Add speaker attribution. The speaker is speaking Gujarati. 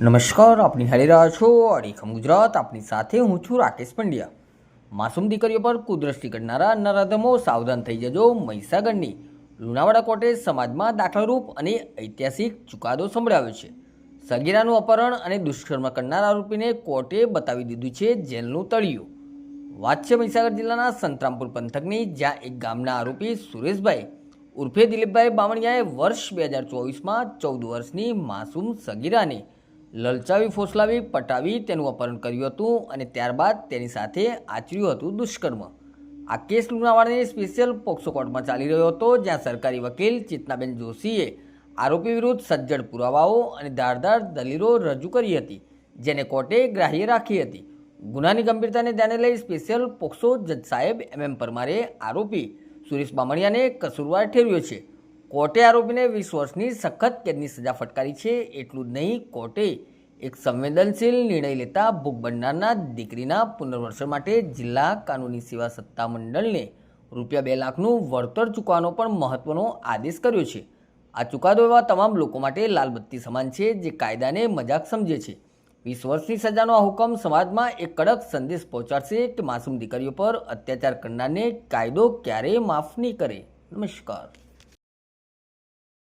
Speaker 1: નમસ્કાર, આપની હારી રહ્યા છો, અડીખમ ગુજરાત, આપની સાથે હું છું રાકેશ પંડ્યા. માસૂમ દીકરીઓ પર કુદરતી કરનારા નરાધમો સાવધાન થઈ જજો મહીસાગરની. લુણાવાડા કોર્ટે સમાજમાં દાખલારૂપ અને ઐતિહાસિક ચુકાદો સંભળાવ્યો છે. સગીરાનું અપહરણ અને દુષ્કર્મ કરનાર આરોપીને કોર્ટે બતાવી દીધું છે જેલનું તળિયું. વાત છે મહીસાગર જિલ્લાના સંતરામપુર પંથકની, જ્યાં એક ગામના આરોપી સુરેશભાઈ ઉર્ફે દિલીપભાઈ બામણિયાએ વર્ષ બે હજાર ચોવીસમાં ચૌદ વર્ષની માસૂમ સગીરાને લલચાવી, ફોસલાવી, પટાવી તેનું અપહરણ કર્યું હતું અને ત્યારબાદ તેની સાથે આચર્યું હતું દુષ્કર્મ. આ કેસ લુણાવાડાની સ્પેશિયલ પોક્સો કોર્ટમાં ચાલી રહ્યો હતો, જ્યાં સરકારી વકીલ ચેતનાબેન જોશીએ આરોપી વિરુદ્ધ સજ્જડ પુરાવાઓ અને ધારદાર દલીલો રજૂ કરી હતી, જેને કોર્ટે ગ્રાહ્ય રાખી હતી. ગુનાની ગંભીરતાને ધ્યાને લઈ સ્પેશિયલ પોક્સો જજ સાહેબ એમ એમ પરમારે આરોપી સુરેશ બામણિયાને કસૂરવાર ઠેરવ્યો છે. કોર્ટે આરોપીને વીસ વર્ષની સખત કેદની સજા ફટકારી છે. એટલું જ નહીં, કોર્ટે એક સંવેદનશીલ નિર્ણય લેતા ભોગ બનનારના દીકરીના પુનર્વસન માટે જિલ્લા કાનૂની સેવા સત્તા મંડળને રૂપિયા બે લાખનું વળતર ચૂકવવાનો પણ મહત્વનો આદેશ કર્યો છે. આ ચુકાદો એવા તમામ લોકો માટે લાલબત્તી સમાન છે જે કાયદાને મજાક સમજે છે. વીસ વર્ષની સજાનો આ હુકમ સમાજમાં એક કડક સંદેશ પહોંચાડશે કે માસૂમ દીકરીઓ પર અત્યાચાર કરનારને કાયદો ક્યારેય માફ નહીં કરે. નમસ્કાર.